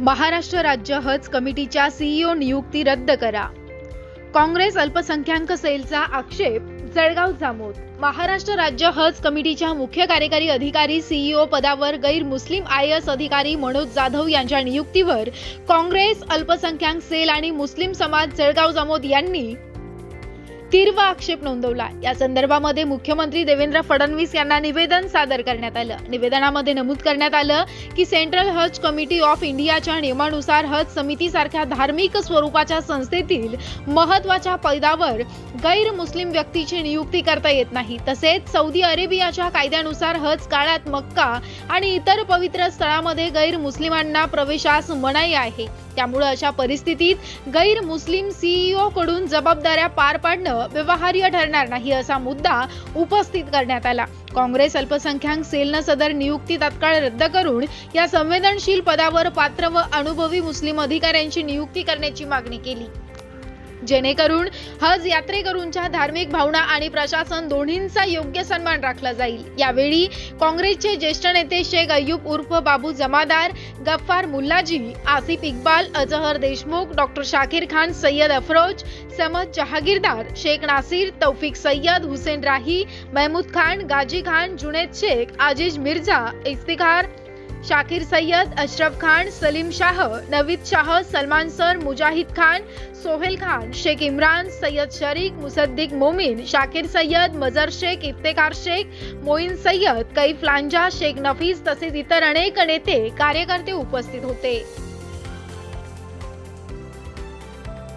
महाराष्ट्र राज्य हज कमिटीच्या सीईओ नियुक्ती रद्द करा. काँग्रेस अल्पसंख्याक सेलचा आक्षेप जळगाव जामोद. महाराष्ट्र राज्य हज कमिटीच्या मुख्य कार्यकारी अधिकारी सीईओ पदावर गैर मुस्लिम आय एस अधिकारी मनोज जाधव यांच्या नियुक्तीवर काँग्रेस अल्पसंख्याक सेल आणि मुस्लिम समाज जळगाव जामोद यांनी तीव्र आक्षेप नोंदवला. या संदर्भामध्ये मुख्यमंत्री देवेंद्र फडणवीस यांना निवेदन सादर करण्यात आलं. निवेदनामध्ये नमूद करण्यात आलं की सेंट्रल हज कमिटी ऑफ इंडियाच्या नियमानुसार हज समितीसारख्या धार्मिक स्वरूपाच्या संस्थेतील महत्त्वाच्या पदावर गैर मुस्लिम व्यक्तीची नियुक्ती करता येत नाही. तसेच सौदी अरेबियाच्या कायद्यानुसार हज काळात मक्का आणि इतर पवित्र स्थळामध्ये गैर मुस्लिमांना प्रवेशास मनाई आहे. त्यामुळे अशा परिस्थितीत गैर मुस्लिम सीईओ कडून जबाबदाऱ्या पार पाडणं व्यवहार्य ठरणार नाही असा मुद्दा उपस्थित करण्यात आला. काँग्रेस अल्पसंख्याक सेलनं सदर नियुक्ती तात्काळ रद्द करून या संवेदनशील पदावर पात्र व अनुभवी मुस्लिम अधिकाऱ्यांची नियुक्ती करण्याची मागणी केली. जेणेकरून हज यात्रेकरूंच्या धार्मिक भावना आणि प्रशासन दोन्हींचा योग्य सन्मान राखला जाईल. यावेळी काँग्रेसचे ज्येष्ठ नेते शेख अय्यूब उर्फ बाबू जमादार गफ्फार मुल्लाजी आसिफ इक्बाल अजहर देशमुख डॉक्टर शाकीर खान सय्यद अफरोज समद जहागीरदार शेख नासिर तौफिक सय्यद हुसेन राही महमूद खान गाजी खान जुनेद शेख आजिज मिर्झा इफ्तिखार शाकिर सय्यद अशरफ खान सलीम शाह नवीद शाह सलमान सर मुजाहिद खान सोहेल खान शेख इम्रान सय्यद शरीक मुसद्दिक मोमीन शाकिर सय्यद मजर शेख इफ्तेकार शेख मोईन सय्यद कैफ लांजा शेख नफीस तसेच इतर अनेक नेते कार्यकर्ते उपस्थित होते.